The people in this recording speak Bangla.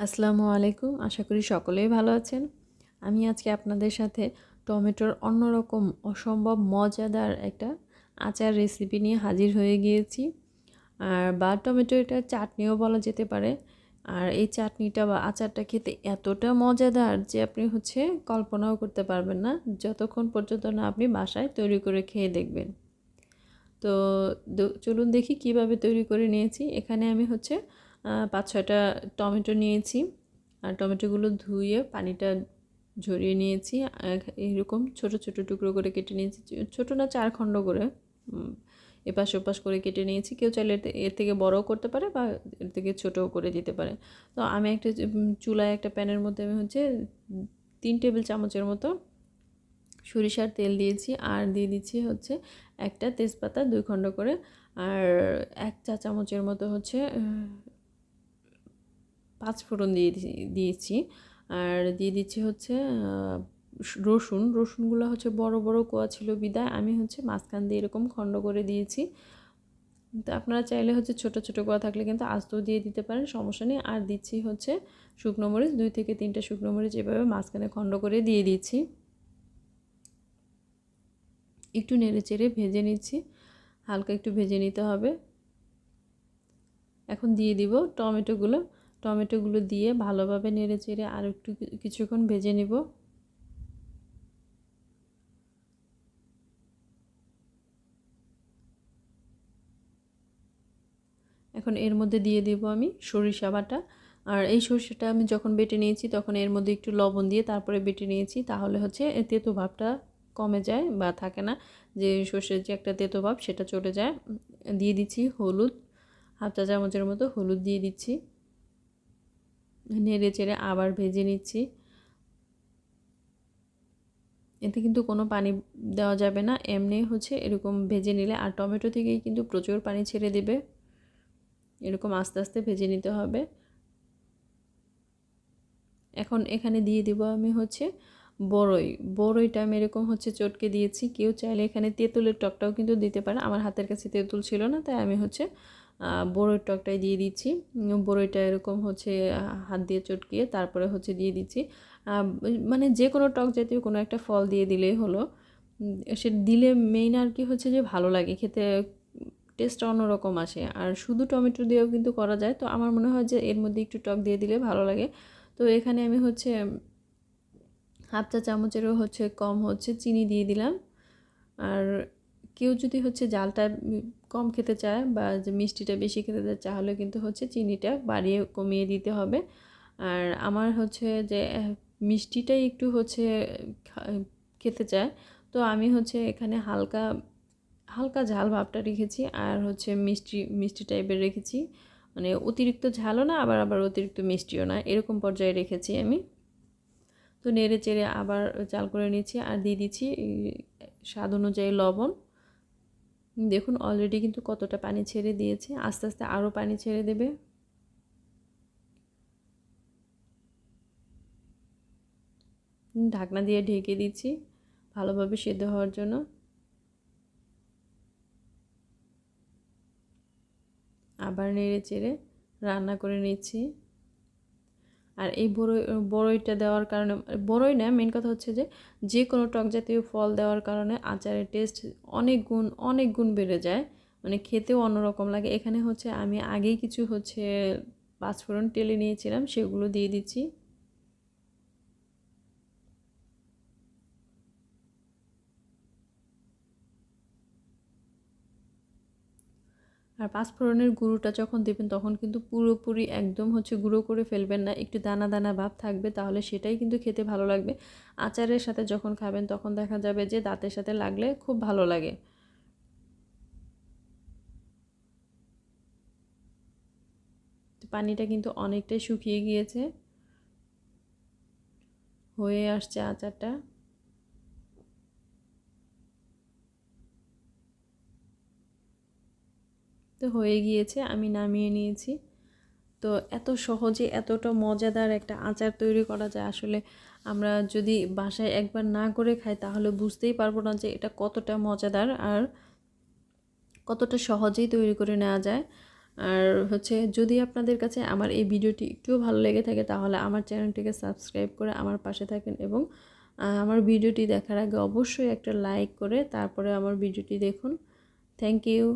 আসসালামু আলাইকুম। আশা করি সকলেই ভালো আছেন। আমি আজকে আপনাদের সাথে টমেটোর অন্যরকম অসম্ভব মজাদার একটা আচার রেসিপি নিয়ে হাজির হয়ে গিয়েছি। আর বা টমেটো এটা চাটনিও বলা যেতে পারে। আর এই চাটনিটা বা আচারটা খেতে এতটা মজাদার যে আপনি হচ্ছে কল্পনাও করতে পারবেন না। যতক্ষণ পর্যন্ত না আপনি বাসায় তৈরি করে খেয়ে দেখবেন। তো চলুন দেখি কীভাবে তৈরি করে নিয়েছি। এখানে আমি হচ্ছে পাঁচ ছয়টা টমেটো নিয়েছি। আর টমেটোগুলো ধুয়ে পানিটা ঝরিয়ে নিয়েছি। এরকম ছোট ছোট টুকরো করে কেটে নিয়েছি। ছোট না, চার খণ্ড করে এপাশ ওপাশ করে কেটে নিয়েছি। কেউ চাইলে এর থেকে বড়ও করতে পারে বা এর থেকে ছোটও করে দিতে পারে। তো আমি একটা চুলায় একটা প্যানের মধ্যে আমি হচ্ছে তিন টেবিল চামচের মতো সরিষার তেল দিয়েছি। আর দিয়ে দিচ্ছি হচ্ছে একটা তেজপাতা দুই খণ্ড করে। আর এক চা চামচের মতো হচ্ছে পাঁচ ফোড়ন দিয়ে দিয়েছি। আর দিয়ে দিচ্ছি হচ্ছে রসুন। রসুনগুলো হচ্ছে বড় বড় কোয়া ছিল বিদায়। আমি হচ্ছে মাঝখান দিয়ে এরকম খণ্ড করে দিয়েছি। তো আপনারা চাইলে হচ্ছে ছোট ছোট কোয়া থাকলে কিন্তু আস্তেও দিয়ে দিতে পারেন, সমস্যা নেই। আর দিচ্ছি হচ্ছে শুকনো মরিচ, দুই থেকে তিনটা শুকনো মরিচ এভাবে মাঝখানে খণ্ড করে দিয়ে দিচ্ছি। একটু নেড়ে চেড়ে ভেজে নিচ্ছি। হালকা একটু ভেজে নিতে হবে। এখন দিয়ে দিব টমেটোগুলো। টমেটোগুলো দিয়ে ভালোভাবে নেড়ে চেড়ে আর একটু কিছুক্ষণ ভেজে নিব। এখন এর মধ্যে দিয়ে দেব আমি সরিষা বাটা। আর এই সরিষাটা আমি যখন বেটে নিয়েছি তখন এর মধ্যে একটু লবণ দিয়ে তারপরে বেটে নিয়েছি, তাহলে হচ্ছে তেতো ভাবটা কমে যায় বা থাকে না যে সর্ষের যে একটা তেতো ভাব সেটা চলে যায়। দিয়ে দিচ্ছি হলুদ, হাফ চা চামচের মতো হলুদ দিয়ে দিচ্ছি। নেড়ে চেড়ে আবার ভেজে নিচ্ছি। এতে কিন্তু কোনো পানি দেওয়া যাবে না। এমনি হচ্ছে এরকম ভেজে নিলে আর টমেটো থেকেই কিন্তু প্রচুর পানি ছেড়ে দেবে। এরকম আস্তে আস্তে ভেজে নিতে হবে। এখন এখানে দিয়ে দিব আমি হচ্ছে বড়ই বড়ইটা আমি এরকম হচ্ছে চটকে দিয়েছি। কেউ চাইলে এখানে তেঁতুলের টকটাও কিন্তু দিতে পারে। আমার হাতের কাছে তেঁতুল ছিল না, তাই আমি হচ্ছে বড়ইর টকটাই দিয়ে দিচ্ছি। বড়ইটা এরকম হচ্ছে হাত দিয়ে চটকিয়ে তারপরে হচ্ছে দিয়ে দিচ্ছি। মানে যে কোনো টক জাতীয় কোনো একটা ফল দিয়ে দিলেই হলো। সে দিলে মেইন আর কি হচ্ছে যে ভালো লাগে, খেতে টেস্টটা অন্যরকম আসে। আর শুধু টমেটো দিয়েও কিন্তু করা যায়। তো আমার মনে হয় যে এর মধ্যে একটু টক দিয়ে দিলে ভালো লাগে। তো এখানে আমি হচ্ছে হাফ চা চামচেরও হচ্ছে কম হচ্ছে চিনি দিয়ে দিলাম। আর কেউ যদি হচ্ছে জালটা কম খেতে চায় বা যে মিষ্টিটা বেশি খেতে চায়, তাহলে কিন্তু হচ্ছে চিনিটা বাড়িয়ে কমিয়ে দিতে হবে। আর আমার হচ্ছে যে মিষ্টিটাই একটু হচ্ছে খেতে চায়, তো আমি হচ্ছে এখানে হালকা হালকা ঝাল ভাবটা রেখেছি আর হচ্ছে মিষ্টি মিষ্টি টাইপের রেখেছি। মানে অতিরিক্ত ঝালও না, আবার আবার অতিরিক্ত মিষ্টিও না, এরকম পর্যায়ে রেখেছি আমি। তো নেড়ে চেড়ে আবার চাল করে নিচ্ছি আর দিয়ে দিচ্ছি স্বাদ অনুযায়ী লবণ। দেখুন অলরেডি কিন্তু কতটা পানি ছেড়ে দিয়েছে। আস্তে আস্তে আরও পানি ছেড়ে দেবে। ঢাকনা দিয়ে ঢেকে দিচ্ছি ভালোভাবে সেদ্ধ হওয়ার জন্য। আবার নেড়ে চেড়ে রান্না করে নিচ্ছি। আর এই বড়ই বড়ইটা দেওয়ার কারণে, বড়ই না মেন কথা হচ্ছে যে যে কোনো টক জাতীয় ফল দেওয়ার কারণে আচারের টেস্ট অনেক গুণ অনেক গুণ বেড়ে যায়। মানে খেতেও অন্যরকম লাগে। এখানে হচ্ছে আমি আগেই কিছু হচ্ছে পাঁচফোড়ন টেলে নিয়েছিলাম, সেগুলো দিয়ে দিচ্ছি। আর পাঁচফোড়নের গুঁড়োটা যখন দেবেন, তখন কিন্তু পুরোপুরি একদম হচ্ছে গুঁড়ো করে ফেলবেন না। একটু দানা দানা ভাব থাকবে, তাহলে সেটাই কিন্তু খেতে ভালো লাগবে। আচারের সাথে যখন খাবেন, তখন দেখা যাবে যে দাঁতের সাথে লাগলে খুব ভালো লাগে। পানিটা কিন্তু অনেকটাই শুকিয়ে গিয়েছে। হয়ে আসছে আচারটা। তো হয়ে গিয়েছে, আমি নামিয়ে নিয়েছি। তো এত সহজে এতটা মজাদার একটা আচার তৈরি করা যায় আসলে। আমরা যদি বাসায় একবার না করে খাই, তাহলে বুঝতেই পারব না যে এটা কতটা মজাদার আর কতটা সহজেই তৈরি করে নেওয়া যায়। আর হচ্ছে যদি আপনাদের কাছে আমার এই ভিডিওটি একটুও ভালো লেগে থাকে, তাহলে আমার চ্যানেলটিকে সাবস্ক্রাইব করে আমার পাশে থাকেন এবং আমার ভিডিওটি দেখার আগে অবশ্যই একটা লাইক করে তারপরে আমার ভিডিওটি দেখুন। Thank you.